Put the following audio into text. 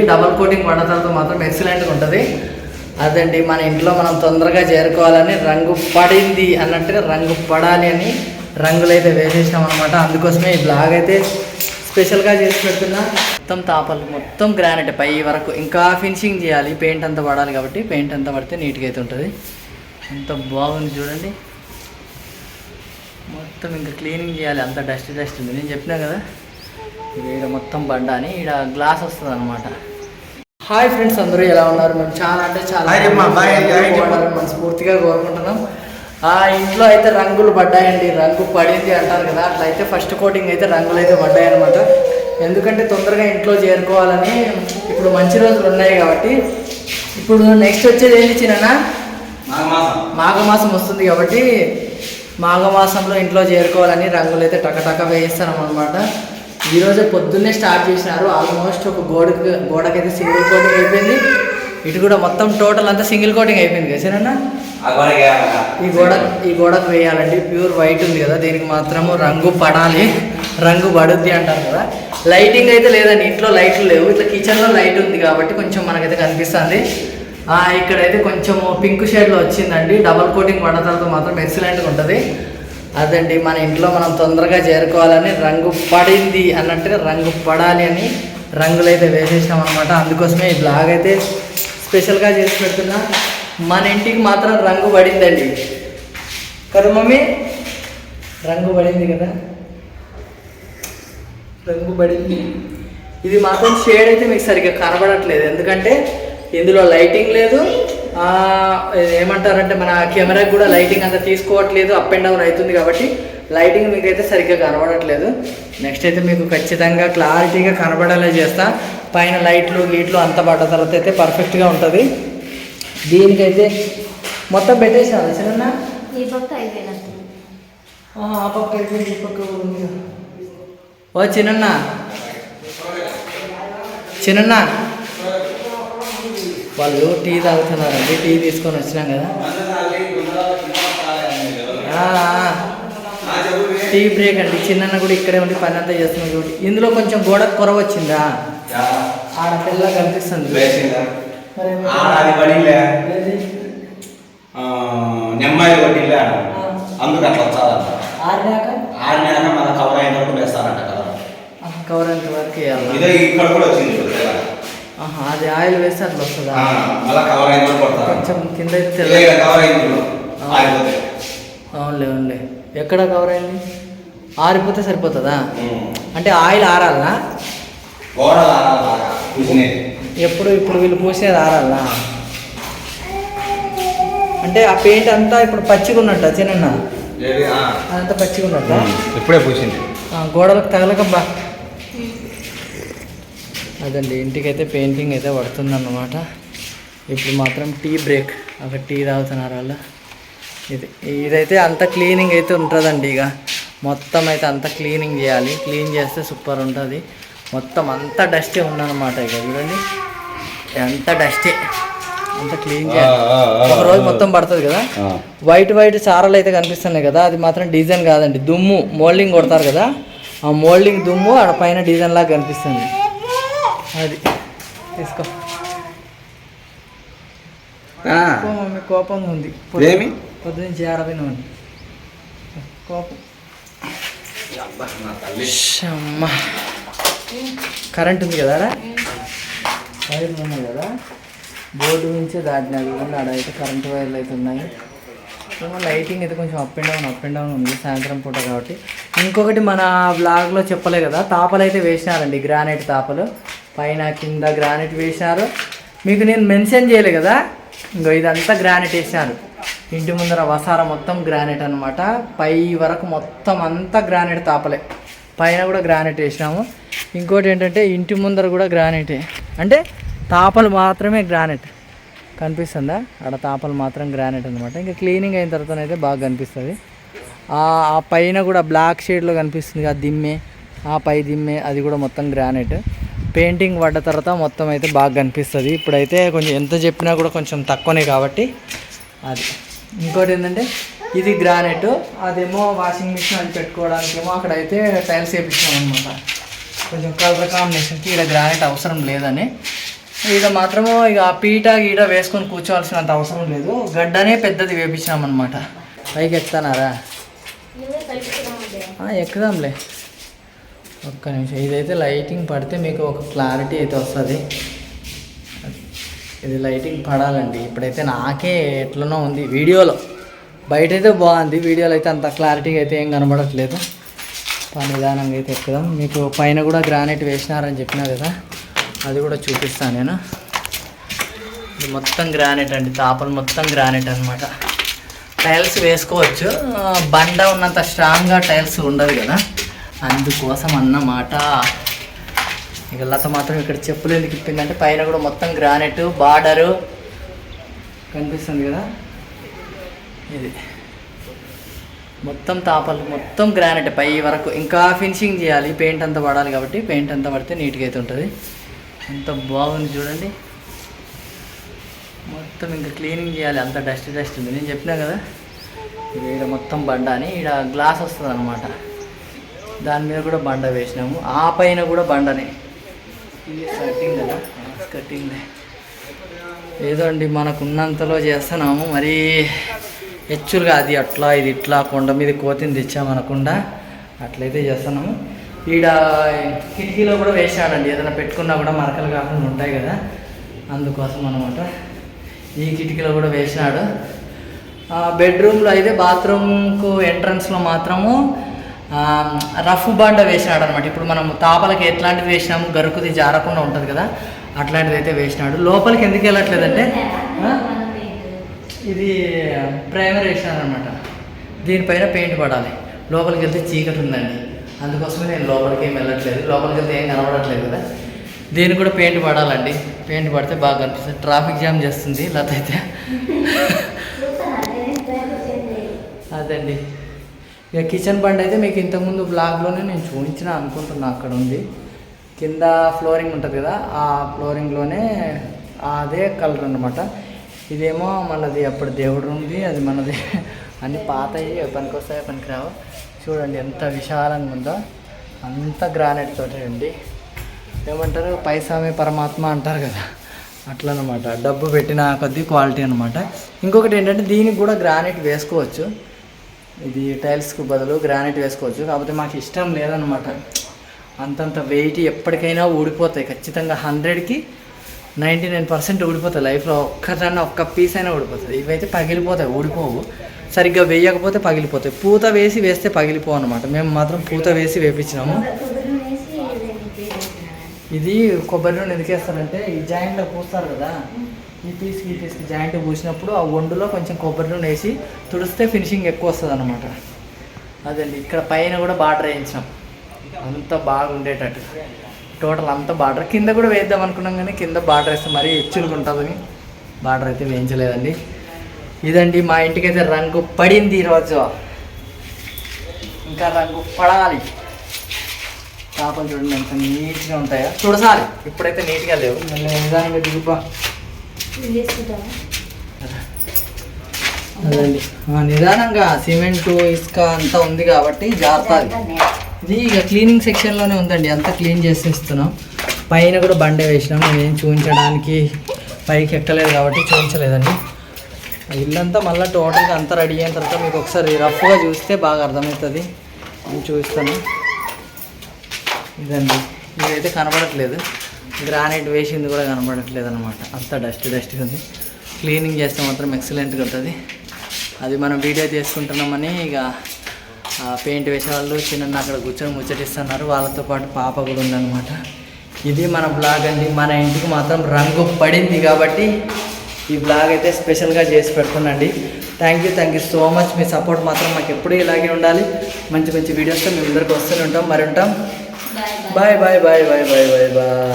Double coating పడిన తర్వాత మాత్రం ఎక్సలెంట్గా ఉంటుంది. అదండి మన ఇంట్లో మనం తొందరగా చేరుకోవాలని రంగు పడింది అన్నట్టుగా రంగు పడాలి అని రంగులు అయితే వేసేసినాం అనమాట అందుకోసమే ఈ బ్లాగ్ అయితే స్పెషల్గా చేసి పెడుతున్నా. మొత్తం తాపలు మొత్తం గ్రానైట్ పై వరకు ఇంకా ఫినిషింగ్ చేయాలి. పెయింట్ అంతా పడాలి కాబట్టి పెయింట్ అంతా పడితే నీట్గా అయితే ఉంటుంది. ఎంత బాగుంది చూడండి. మొత్తం ఇంకా క్లీనింగ్ చేయాలి. అంత డస్ట్ డస్ట్ ఉంది. నేను చెప్పినా కదా. ఈడ మొత్తం బండ అని ఈడ గ్లాస్ వస్తుంది అనమాట హాయ్ ఫ్రెండ్స్ అందరూ ఎలా ఉన్నారు? మేము చాలా అంటే చాలా మనస్ఫూర్తిగా కోరుకుంటున్నాం. ఆ ఇంట్లో అయితే రంగులు పడ్డాయండి. రంగు పడింది అంటారు కదా అట్లా అయితే ఫస్ట్ కోటింగ్ అయితే రంగులు అయితే పడ్డాయి అనమాట ఎందుకంటే తొందరగా ఇంట్లో చేరుకోవాలని ఇప్పుడు మంచి రోజులు ఉన్నాయి కాబట్టి. ఇప్పుడు నెక్స్ట్ వచ్చేది ఏంటి చిన్న మాఘమాసం. వస్తుంది కాబట్టి మాఘమాసంలో ఇంట్లో చేరుకోవాలని రంగులు అయితే టకటక వేయిస్తాం అనమాట ఈరోజే పొద్దున్నే స్టార్ట్ చేసినారు. ఆల్మోస్ట్ ఒక గోడకి గోడకైతే సింగిల్ కోటింగ్ అయిపోయింది. ఇటు కూడా మొత్తం టోటల్ అంతా సింగిల్ కోటింగ్ అయిపోయింది కదా సరేనా? ఈ గోడ ఈ గోడకు వేయాలండి. ప్యూర్ వైట్ ఉంది కదా దీనికి మాత్రము రంగు పడాలి. రంగు పడుద్ది అంటారు కదా. లైటింగ్ అయితే లేదండి ఇంట్లో లైట్లు లేవు. ఇట్లా కిచెన్లో లైట్ ఉంది కాబట్టి కొంచెం మనకైతే కనిపిస్తుంది. ఆ, ఇక్కడైతే కొంచెం పింక్ షేడ్లో వచ్చిందండి. డబల్ కోటింగ్ పడిన తర్వాత మాత్రం ఎక్సలెంట్గా ఉంటుంది. అదండి మన ఇంట్లో మనం తొందరగా చేరుకోవాలని రంగు పడింది అన్నట్టుగా రంగు పడాలి అని రంగులు అయితే వేసేసినాం అనమాట అందుకోసమే ఈ బ్లాగ్ అయితే స్పెషల్గా చేసి పెడుతున్నా. మన ఇంటికి మాత్రం రంగు పడిందండి. కదా మమ్మీ? రంగు పడింది కదా? రంగు పడింది. ఇది మాత్రం షేడ్ అయితే మీకు సరిగ్గా కనబడట్లేదు. ఎందుకంటే ఇందులో లైటింగ్ లేదు. ఏమంటారంటే మన కెమెరాకి కూడా లైటింగ్ అంతా తీసుకోవట్లేదు అప్ అండ్ డౌన్ అవుతుంది కాబట్టి లైటింగ్ మీకు అయితే సరిగ్గా కనబడట్లేదు. నెక్స్ట్ అయితే మీకు ఖచ్చితంగా క్లారిటీగా కనబడేలా చేస్తా. పైన లైట్లు గీట్లు అంత పడ్డ తర్వాత అయితే పర్ఫెక్ట్గా ఉంటుంది. దీనికైతే మొత్తం పెట్టేసాను చిన్న ఈ పక్క అయిపోయినట్టు. ఆ పక్క అయిపోయింది ఈ పక్క కూడా ఉంది. ఓ చిన్న చిన్న వాళ్ళు టీ తాగుతున్నారండి. టీ తీసుకొని వచ్చినాం కదా. టీ బ్రేక్ అండి. చిన్న కూడా ఇక్కడే ఉండి పని అంతా చేస్తున్నాం చూడండి ఇందులో కొంచెం గోడ కొరవ వచ్చిందా? ఆడ పిల్ల కనిపిస్తుంది? నెమ్మాయి కొట్టిల్లే అందుకు అట్లా ఆరినాక? ఆడినాక మన కవర్ అయిన వరకు వేస్తారంట కదా. ఆ, కవర్ ఎంత వరకు? ఇదే ఇక్కడ కూడా వచ్చింది. అది ఆయిల్ వేస్తే అట్లా వస్తుందా? కవర్ అయిన కొంచెం కింద కవర్ అయింది అవునులే అవునులే. ఎక్కడ కవర్ అయింది? ఆరిపోతే సరిపోతుందా. అంటే ఆయిల్ ఆరాలనా? ఎప్పుడు ఇప్పుడు వీళ్ళు పూసేది ఆరాలనా అంటే ఆ పెయింట్ అంతా ఇప్పుడు పచ్చిగా ఉన్నట్ట చిన్న. అదంతా పచ్చిగా ఉన్నట్ట. ఇప్పుడే పూసింది. గోడలకు తగలకబ్బా అదండి ఇంటికైతే పెయింటింగ్ అయితే పడుతుందన్నమాట. ఇప్పుడు మాత్రం టీ బ్రేక్ అక్కడ టీ తాగుతున్నారు వాళ్ళు. ఇది ఇదైతే అంత క్లీనింగ్ అయితే ఉంటుందండి ఇక. మొత్తం అయితే అంత క్లీనింగ్ చేయాలి. క్లీన్ చేస్తే సూపర్ ఉంటుంది. మొత్తం అంతా డస్టే ఉందన్నమాట ఇక చూడండి. అంత డస్టే. అంత క్లీన్ చేయాలి. ఒక రోజు మొత్తం పడుతుంది కదా. వైట్ వైట్ చారలు అయితే కనిపిస్తున్నాయి కదా అది మాత్రం డిజైన్ కాదండి దుమ్ము మోల్డింగ్ కొడతారు కదా. ఆ మోల్డింగ్ దుమ్ము ఆడ పైన డిజైన్ లాగా కనిపిస్తుంది. అది. తీసుకో. మమ్మీ కోపంగా ఉంది. ఏమి? పొద్దునుంచి ఆడపోయినామండి కోపం. అమ్మా కరెంట్ ఉంది కదా? వైర్లు ఉన్నాయి కదా? బోర్డు నుంచే కూడా ఆడ అయితే కరెంట్ వైర్లు అయితే ఉన్నాయి. లైటింగ్ అయితే కొంచెం up and down up and down ఉంది సాయంత్రం పూట కాబట్టి. ఇంకొకటి మన బ్లాగ్లో చెప్పలే కదా తాపలు అయితే వేసినారండి గ్రానైట్ తాపలు. పైన కింద గ్రానైట్ వేసినారు. మీకు నేను మెన్షన్ చేయలే కదా? ఇంకో ఇదంతా గ్రానైట్ వేసినారు. ఇంటి ముందర వసార మొత్తం గ్రానైట్ అనమాట పై వరకు మొత్తం అంతా గ్రానైట్ తాపలే. పైన కూడా గ్రానైట్ వేసినాము. ఇంకోటి ఏంటంటే ఇంటి ముందర కూడా గ్రానైటే అంటే తాపలు మాత్రమే గ్రానైట్ కనిపిస్తుందా? ఆడ తాపలు మాత్రం గ్రానైట్ అనమాట ఇంకా క్లీనింగ్ అయిన తర్వాత అయితే బాగా కనిపిస్తుంది. ఆ ఆ పైన కూడా బ్లాక్ షేడ్లో కనిపిస్తుంది ఆ దిమ్మె. ఆ పై దిమ్మె అది కూడా మొత్తం గ్రానైట్ పెయింటింగ్ పడ్డ తర్వాత మొత్తం అయితే బాగా కనిపిస్తుంది. ఇప్పుడైతే కొంచెం ఎంత చెప్పినా కూడా కొంచెం తక్కువనే కాబట్టి అది. ఇంకోటి ఏంటంటే ఇది గ్రానైట్ అదేమో వాషింగ్ మిషన్ అది పెట్టుకోవడానికి ఏమో అక్కడ అయితే టైల్స్ వేయించినాం అనమాట కొంచెం కలర్ కాంబినేషన్కి ఇక్కడ గ్రానైట్ అవసరం లేదని. ఈడ మాత్రము ఇక ఆ పీట గీట వేసుకొని కూర్చోవాల్సినంత అవసరం లేదు. గడ్డనే పెద్దది వేపించామన్నమాట పైకి ఎక్కుతానారా ఎక్కుదాంలే. ఒక్క నిమిషం. ఇదైతే లైటింగ్ పడితే మీకు ఒక క్లారిటీ అయితే వస్తుంది. ఇది లైటింగ్ పడాలండి. ఇప్పుడైతే నాకే ఎట్లనో ఉంది వీడియోలో. బయట అయితే బాగుంది. వీడియోలో అయితే అంత క్లారిటీగా అయితే ఏం కనబడట్లేదు. పని నిదానంగా అయితే ఎక్కుదాం. మీకు పైన కూడా గ్రానైట్ వేసినారని చెప్పినా కదా అది కూడా చూపిస్తాను నేను. ఇది మొత్తం గ్రానైట్ అండి. తాపలు మొత్తం గ్రానైట్ అనమాట టైల్స్ వేసుకోవచ్చు. బండ ఉన్నంత స్ట్రాంగ్గా టైల్స్ ఉండదు కదా. అందుకోసం అన్నమాట ఇక లత మాత్రం ఇక్కడ చెప్పులు ఎందుకు ఇప్పిందంటే పైన కూడా మొత్తం గ్రానైట్ బార్డరు కనిపిస్తుంది కదా? ఇది. మొత్తం తాపలు మొత్తం గ్రానైట్ పై వరకు ఇంకా ఫినిషింగ్ చేయాలి. పెయింట్ అంతా పడాలి కాబట్టి పెయింట్ అంతా పడితే నీట్గా అయితే ఉంటుంది. ఎంత బాగుంది చూడండి. మొత్తం ఇంకా క్లీనింగ్ చేయాలి. అంత డస్ట్ డస్ట్ ఉంది. నేను చెప్పినా కదా? ఇది ఈడ మొత్తం బండ అని. ఈడ గ్లాస్ వస్తుంది అనమాట దాని మీద కూడా బండ వేసినాము. ఆ పైన కూడా బండనే. ఇది కటింగ్ కదా? కటింగ్ ఏదో అండి మనకున్నంతలో చేస్తున్నాము. మరి హెచ్చులుగా అది అట్లా ఇది ఇట్లా కొండ మీద కోతిని తెచ్చామనకుండా అట్లయితే చేస్తున్నాము. ఈడ కిటికీలో కూడా వేసాడండి ఏదైనా పెట్టుకున్నా కూడా మరకలు కాకుండా ఉంటాయి కదా? అందుకోసం అనమాట ఈ కిటికీలో కూడా వేసినాడు. బెడ్రూమ్లో అయితే బాత్రూమ్కు ఎంట్రన్స్లో మాత్రము రఫ్ బండ వేసినాడు అనమాట ఇప్పుడు మనం తాపలకి ఎట్లాంటిది వేసినాము? గరుకుది జారకుండా ఉంటుంది కదా. అట్లాంటిది అయితే వేసినాడు. లోపలికి ఎందుకు వెళ్ళట్లేదంటే? ఇది ప్రైమర్ వేసినాడు అనమాట దీనిపైన పెయింట్ పడాలి. లోపలికి వెళ్తే చీకటి ఉందండి. అందుకోసమే నేను లోపలికి ఏం వెళ్ళట్లేదు. లోపలికి వెళ్తే ఏం కనబడట్లేదు కదా. దీనికి కూడా పెయింట్ పడాలండి. పెయింట్ పడితే బాగా కనిపిస్తుంది. ట్రాఫిక్ జామ్ చేస్తుంది లత అయితే. అదండి. ఇక కిచెన్ బండ్ అయితే మీకు ఇంతకుముందు బ్లాగ్లోనే నేను చూపించిన అనుకుంటున్నా అక్కడ ఉంది. కింద ఫ్లోరింగ్ ఉంటుంది కదా ఆ ఫ్లోరింగ్లోనే అదే కలర్ అనమాట ఇదేమో మనది అప్పుడు దేవుడు ఉంది అది మనది. అన్ని పాతవి పనికి వస్తాయో పనికి రావు చూడండి ఎంత విశాలంగా ఉందో అంత గ్రానైట్ తోటి అండి ఏమంటారు? పైసామే పరమాత్మ అంటారు కదా అట్లా అనమాట డబ్బు పెట్టిన కొద్దీ క్వాలిటీ అనమాట ఇంకొకటి ఏంటంటే దీనికి కూడా గ్రానైట్ వేసుకోవచ్చు. ఇది టైల్స్కు బదులు గ్రానైట్ వేసుకోవచ్చు. కాకపోతే మాకు ఇష్టం లేదనమాట అంతంత వెయిట్ ఎప్పటికైనా ఊడిపోతాయి. ఖచ్చితంగా హండ్రెడ్కి నైంటీ నైన్ పర్సెంట్ ఊడిపోతాయి. లైఫ్లో ఒక్కటన్నా ఒక్క పీస్ అయినా ఊడిపోతుంది ఇవైతే పగిలిపోతాయి. ఊడిపోవు. సరిగ్గా వేయకపోతే పగిలిపోతాయి. పూత వేసి వేస్తే పగిలిపోవు అనమాట మేము మాత్రం పూత వేసి వేపించినాము. ఇది కొబ్బరి నూనె ఎందుకేస్తారంటే ఈ జాయింట్లో పూస్తారు కదా. ఈ పీస్కి ఈ పీస్కి జాయింట్ పూసినప్పుడు ఆ వండులో కొంచెం కొబ్బరి నూనె వేసి తుడిస్తే ఫినిషింగ్ ఎక్కువ వస్తుంది అనమాట అదండి ఇక్కడ పైన కూడా బార్డర్ వేయించాం అంత బాగుండేటట్టు. టోటల్ అంతా బార్డర్. కింద కూడా వేద్దాం అనుకున్నాం కానీ కింద బార్డర్ వేస్తే మరీ హెచ్చులుగా ఉంటుందని బార్డర్ అయితే వేయించలేదండి. ఇదండి మా ఇంటికి అయితే రంగు పడింది ఈరోజు. ఇంకా రంగు పడాలి. చేపలు చూడండి ఎంత నీట్గా ఉంటాయో? చూడసాలి ఇప్పుడైతే నీట్గా లేవు. మళ్ళీ నిదానంగా దిగుపా అదండి నిదానంగా సిమెంట్ ఇసుక అంతా ఉంది కాబట్టి జారుతుంది. ఇది ఇక క్లీనింగ్ సెక్షన్లోనే ఉందండి. అంతా క్లీన్ చేసి ఇస్తున్నాం పైన కూడా బండే వేసినాం మేమేం చూపించడానికి పైకి ఎక్కలేదు కాబట్టి చూపించలేదండి ఇల్లంతా మళ్ళీ టోటల్గా అంతా రెడీ అయిన తర్వాత మీకు ఒకసారి రఫ్గా చూస్తే బాగా అర్థమవుతుంది. నేను చూపిస్తాను ఇదండి. ఇదైతే కనబడట్లేదు. గ్రానైట్ వేసింది కూడా కనబడట్లేదు అనమాట అంత డస్ట్ డస్ట్గా ఉంది. క్లీనింగ్ చేస్తే మాత్రం ఎక్సలెంట్గా ఉంటుంది. అది మనం వీడియో చేసుకుంటున్నామని ఇక పెయింట్ వేసేవాళ్ళు చిన్న అక్కడ కూర్చొని ముచ్చటిస్తున్నారు. వాళ్ళతో పాటు పాప కూడా ఉందన్నమాట. ఇది మన బ్లాగ్ అండి. మన ఇంటికి మాత్రం రంగు పడింది కాబట్టి ఈ బ్లాగ్ అయితే స్పెషల్గా చేసి పెడుతున్నాండి thank you thank you so much me support మాత్రం మాకు ఎప్పుడూ ఇలాగే ఉండాలి. మంచి మంచి వీడియోస్తో మేము అందరికి వస్తూనే ఉంటాం. మరి ఉంటాం. Bye bye bye bye bye bye bye